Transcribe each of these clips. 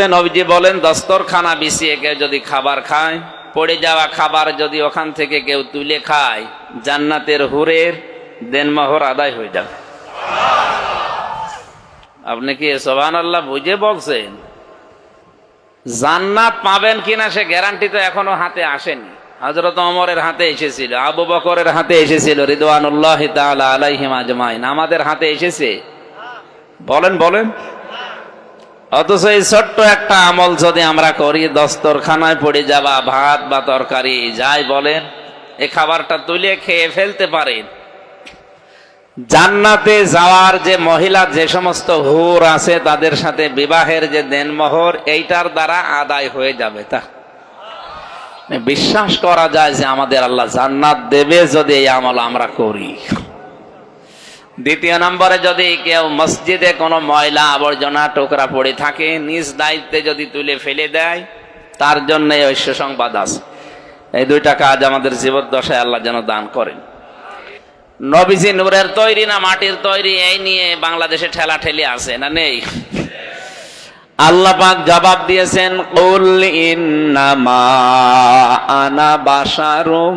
মুহূর্তে নবীজি বলেন, দস্তরখানা বিছিয়ে কেউ যদি খাবার খায়, পড়ে যাওয়া খাবার যদি ওখান থেকে কেউ তুলে খায়, জান্নাতের হুরের দেনমোহর আদায় হয়ে যাবে। আপনি কি সোহান আল্লাহ বুঝে বলছেন? জান্নাত পাবেন কিনা সে গ্যারান্টি তো এখনও হাতে আসেনি। হজরত অমরের হাতে এসেছিল, আবু বকরের হাতে এসেছিল, রিদওয়ানুল্লাহ তাআলা আলাইহিম আমাদের হাতে এসেছে। বলেন বলেন। অথচ এই ছোট্ট একটা আমল যদি আমরা করি, দস্তরখানায় পড়ে যাবা, ভাত বা তরকারি, যাই বলেন এই খাবারটা তুলে খেয়ে ফেলতে পারেন। জান্নাতে যাওয়ার যে মহিলা, যে সমস্ত হুর আছে, তাদের সাথে বিবাহের যে দেনমোহর, এইটার দ্বারা আদায় হয়ে যাবে তা। বিশ্বাস করা যায় যে আমাদের আল্লাহ জান্নাত দেবে যদি এই আমল আমরা করি। দ্বিতীয় নম্বরে যদি কেউ মসজিদে কোনো ময়লা আবর্জনা টোকরা পড়ে থাকে, নিজ দায়িত্বে যদি তুলে ফেলে দেয়, তার জন্য এই সুসংবাদ সংবাদ আছে। এই দুইটা কাজ আমাদের জীবদ্দশায় আল্লাহ যেন দান করেন। নবীজি নূরের তৈরি না মাটির তৈরি, এই নিয়ে বাংলাদেশে ঠেলা ঠেলি আছে না নেই? আল্লাহ পাক জবাব দিয়েছেন, কুল ইন্নামা আনা বাশারুম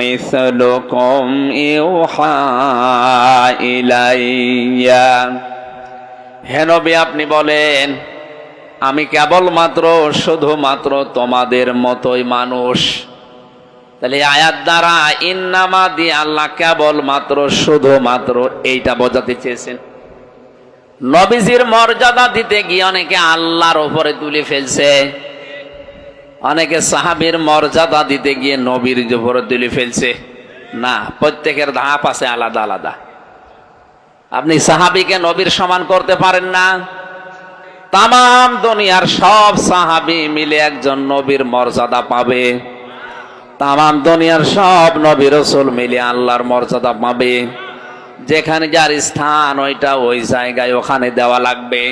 মিসলুকুম ইউহা ইলাইয়া। হে নবী, আপনি বলেন, আমি কেবলমাত্র, শুধুমাত্র তোমাদের মতোই মানুষ। তাহলে আয়াত দ্বারা ইন্নামা দিয়ে আল্লাহ কেবলমাত্র, শুধুমাত্র এইটা বোঝাতে চেয়েছেন। নবীজির মর্যাদা দিতে গিয়ে অনেকে আল্লাহর ওপরে তুলে ফেলছে। অনেকে সাহাবির মর্যাদা দিতে গিয়ে নবীর উপরে তুলে ফেলছে। না, প্রত্যেকের ধাপ আছে আলাদা আলাদা। আপনি সাহাবিকে নবীর সমান করতে পারেন না। তাম দুনিয়ার সব সাহাবি মিলে একজন নবীর মর্যাদা পাবে। তাম দুনিয়ার সব নবী রসুল মিলে আল্লাহর মর্যাদা পাবে। যেখানে যার স্থান, ওইটা ওই জায়গায় ওখানে দেওয়া লাগবে।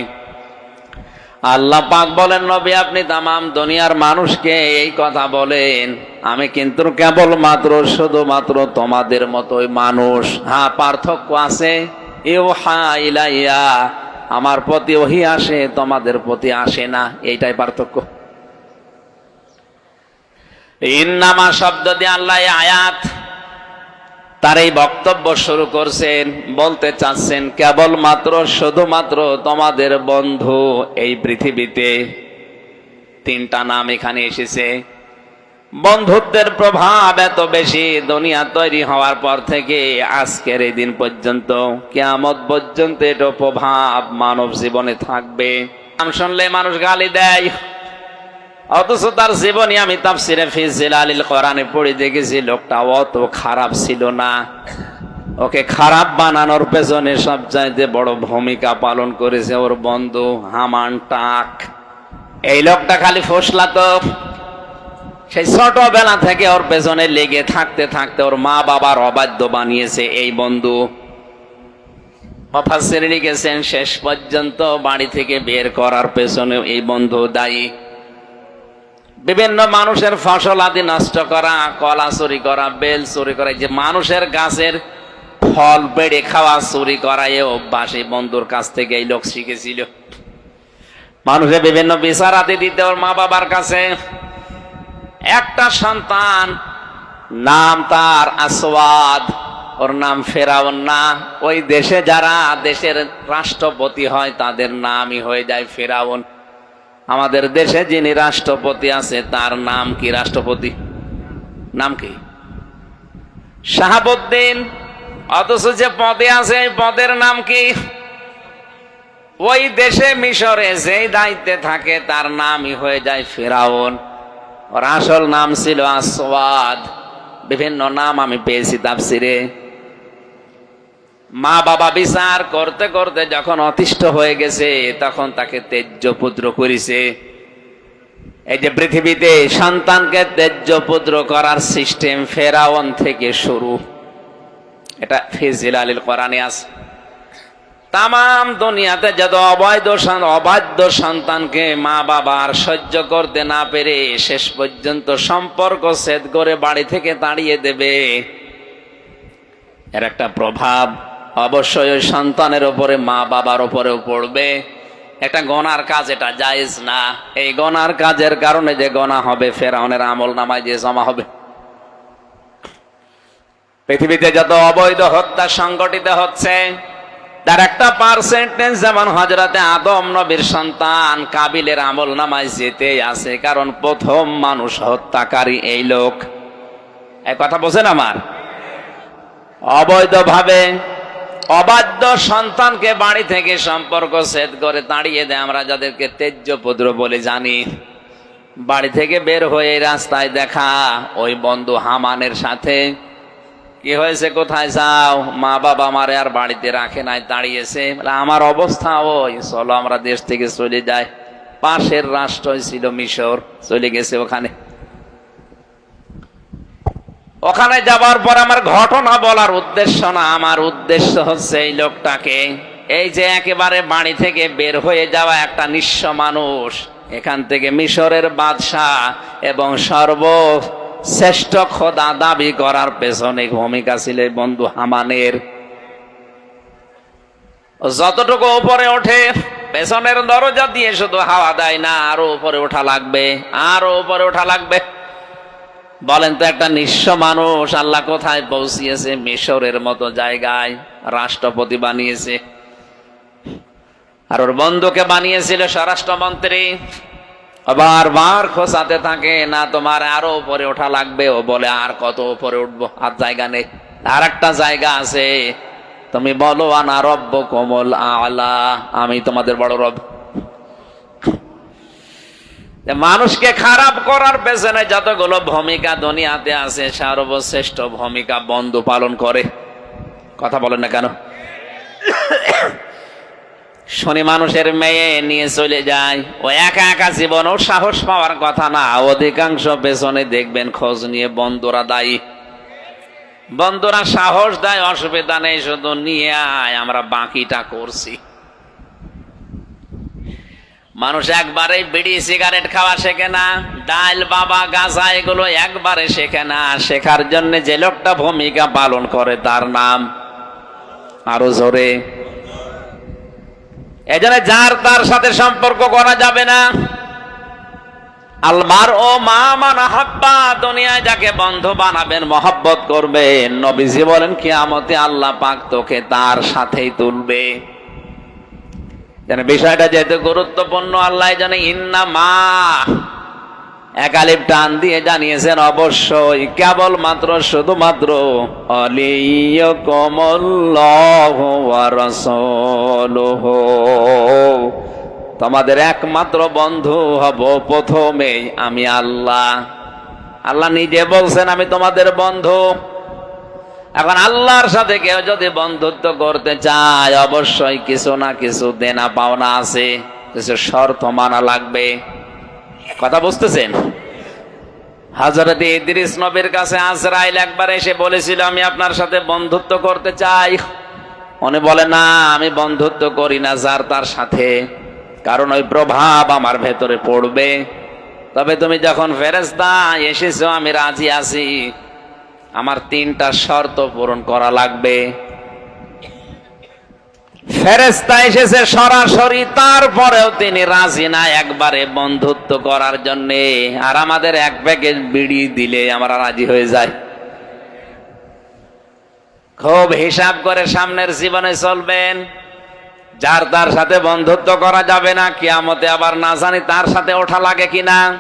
আল্লাহ পাক বলেন, নবী, আপনি তামাম দুনিয়ার মানুষকে এই কথা বলেন। আমি কিন্তু কেবল মাত্র শুধুমাত্র তোমাদের মতোই মানুষ। হ্যাঁ পার্থক্য আছে? ইউ হা ইলাইয়া, আমার প্রতি ওহি আসে, তোমাদের প্রতি আসে না। এইটাই পার্থক্য। ইন্নামা শব্দ দিয়ে আল্লাহ আয়াত তার এই বক্তব্য শুরু করছেন, বলতে চাচ্ছেন, কেবলমাত্র শুধুমাত্র তোমাদের বন্ধু এই পৃথিবীতে। তিনটা নাম এখানে এসেছে। বন্ধুত্বের প্রভাব এত বেশি দুনিয়া তৈরি হওয়ার পর থেকে আজকের এই দিন পর্যন্ত, কেয়ামত পর্যন্ত এটা প্রভাব মানব জীবনে থাকবে। নাম শুনলে মানুষ গালি দেয়। অথচ তার জীবনী আমি তাফসিরে ফিজিল আলিল কোরআনে পড়ে দেখেছি, লোকটা অত খারাপ ছিল না। ওকে খারাপ বানানোর পেছনে সবচাইতে বড় ভূমিকা পালন করেছে ওর বন্ধু হামান টাক। এই লোকটা খালি ফসলাতো সেই ছোটবেলা থেকে ওর পেছনে লেগে থাকতে থাকতে ওর মা বাবার অবাধ্য বানিয়েছে এই বন্ধু। অফাসের লিখেছেন, শেষ পর্যন্ত বাড়ি থেকে বের করার পেছনে এই বন্ধু দায়ী। বিভিন্ন মানুষের ফসল আদি নষ্ট করা, কলা চুরি করা, বেল চুরি করা যে মানুষের গাছের ফল বেড়ে খাওয়া, চুরি করা, এ অভ্যাস, এই বন্ধুর কাছ থেকে এই লোক শিখেছিল। মানুষের বিভিন্ন বিচার আদি দিতে ওর মা বাবার কাছে। একটা সন্তান, নাম তার আসওয়াদ, ওর নাম ফেরাউন না। ওই দেশে যারা দেশের রাষ্ট্রপতি হয়, তাদের নামই হয়ে যায় ফেরাউন। আমাদের দেশে যিনি রাষ্ট্রপতি আছে, তার নাম কি রাষ্ট্রপতি? নাম কি? শাহাবুদ্দিন। অথচ যে পদে আছে, এই পদের নাম কি? ওই দেশে মিশরে যেই দায়িত্বে থাকে, তার নামই হয়ে যায় ফেরাউন। ওর আসল নাম ছিল আসওয়াদ। বিভিন্ন নাম আমি পেয়েছি তাফসিরে। মা বাবা বিচার করতে করতে যখন অতিষ্ঠ হয়ে গেছে, তখন তাকে তেজ্য পুত্র করেছে। এই যে পৃথিবীতে সন্তানকে তেজ্য পুত্র করার সিস্টেম ফেরাউন থেকে শুরু। এটা ফিজিল আলীল কোরআনে আছে। তাম দুনিয়াতে যত অবৈধ অবাধ্য সন্তানকে মা বাবার সহ্য করতে না পেরে শেষ পর্যন্ত সম্পর্ক ছেদ করে বাড়ি থেকে তাড়িয়ে দেবে। এর একটা প্রভাব। অবশ্যই ওই সন্তানের ওপরে মা বাবার ওপরেও পড়বে। একটা গনার কাজ এটা, জায়েজ না। এই গনার কাজের কারণে যে গনা হবে, ফেরাউনের আমল নামায় যে জমা হবে। পৃথিবীতে যত অবৈধ হত্যা সংগঠিত হচ্ছে, তার একটা পার্সেন্টেজ যেমন হজরতে আদম নবীর সন্তান কাবিলের আমল নামায় যেতে আছে, কারণ প্রথম মানুষ হত্যাকারী এই লোক। এক কথা বোঝেন আমার? অবৈধভাবে অবাধ্য সন্তানকে বাড়ি থেকে সম্পর্ক ছেদ করে তাড়িয়ে দেয়। আমরা যাদেরকে তেজ্য পুত্র বলে জানি। বাড়ি থেকে বের হয়ে রাস্তায় দেখা ওই বন্ধু হামানের সাথে। কি হয়েছে কোথায় যাও? মা বাবা আমারে আর বাড়িতে রাখে নাই দাঁড়িয়েছে আমার অবস্থা ওই, চলো আমরা দেশ থেকে চলে যাই। পাশের রাষ্ট্রই ছিল মিশর, চলে গেছে ওখানে। ওখানে যাবার পর আমার ঘটনা বলার উদ্দেশ্য না, আমার উদ্দেশ্য হচ্ছে এই লোকটাকে, এই যে একেবারে বাড়ি থেকে বের হয়ে যাওয়া একটা নিঃস্ব মানুষ, এখান থেকে মিশরের বাদশাহ এবং সর্ব শ্রেষ্ঠ খোদা দাবি করার পেছনে ভূমিকা ছিল বন্ধু হামানের। যতটুকু উপরে ওঠে, পেছনের দরজা দিয়ে শুধু হাওয়া দেয় না, আরও উপরে ওঠা লাগবে, আরও উপরে ওঠা লাগবে। বলেন তো, একটা নিঃস্ব মানুষ আল্লাহ কোথায় পৌঁছিয়েছে? মিশরের মতো জায়গায় রাষ্ট্রপতি বানিয়েছে। আর ওর বন্ধুকে বানিয়েছিল স্বরাষ্ট্রমন্ত্রী। আবার বার খোঁচাতে থাকে, না, তোমার আরও উপরে ওঠা লাগবে। ও বলে, আর কত উপরে উঠবো? আর জায়গা নেই। আর একটা জায়গা আছে। তুমি বলো, আনা রব্ব কোমল আলা। আমি তোমাদের বড় রব। মানুষকে খারাপ করার পেছনে যতগুলো ভূমিকা দুনিয়াতে আছে, সর্বশ্রেষ্ঠ ভূমিকা বন্ধু পালন করে। কথা বলেন না কেন? শনি, মানুষের মেয়ে নিয়ে চলে যায়। ও একা একা জীবন ও সাহস পাওয়ার কথা না। অধিকাংশ পেছনে দেখবেন খোঁজ নিয়ে বন্ধুরা দায়ী। বন্ধুরা সাহস দেয়, অসুবিধা নেই, শুধু নিয়ে আয়, আমরা বাকিটা করছি। মানুষ একবারে বিড়ি, সিগারেট খাওয়া শেখে না, ডাল, বাবা, গাঁজা, এগুলো একবারে শেখে না। শেখার জন্য যে লোকটা ভূমিকা পালন করে তার নাম আরও জোরে। এজন্য যার তার সাথে সম্পর্ক করা যাবে না। আলমার ও মা মানা হাব্বা দুনিয়ায় যাকে বন্ধু বানাবেন, মহব্বত করবেন। নবীজি বলেন, কিয়ামতে আল্লাহ পাক তোকে তার সাথেই তুলবে। যেন বিষয়টা যেহেতু গুরুত্বপূর্ণ, আল্লাহ জানে ইন্না মা একালিপ টান দিয়ে জানিয়েছেন, অবশ্যই কেবল মাত্র শুধুমাত্র তোমাদের একমাত্র বন্ধু হব প্রথমেই আমি আল্লাহ। আল্লাহ নিজে বলছেন, আমি তোমাদের বন্ধু। এখন আল্লাহর সাথে কেউ যদি বন্ধুত্ব করতে চায়, অবশ্যই কিছু না কিছু দেনা পাওনা আছে। কিছু শর্ত মানা লাগবে। কথা বুঝতেছেন? হাজরত ইদ্রিস নবীর কাছে আজরাইল একবার এসে বলেছিল, আমি আপনার সাথে বন্ধুত্ব করতে চাই। উনি বলে, না, আমি বন্ধুত্ব করি না যার তার সাথে, কারণ ওই প্রভাব আমার ভেতরে পড়বে। তবে তুমি যখন ফেরেস্তা এসেছ, আমি রাজি আছি। আমার তিনটা শর্ত পূরণ করা লাগবে। ফেরেস্তা এসেছে সরাসরি, তারপরেও তিনি রাজি না একবারে বন্ধুত্ব করার জন্য। আর আমাদের এক প্যাকেট বিড়ি দিলে আমরা রাজি হয়ে যাই। খুব হিসাব করে সামনের জীবনে চলবেন। যার তার সাথে বন্ধুত্ব করা যাবে না, কিয়ামতে আবার না জানি তার সাথে ওঠা লাগে কিনা।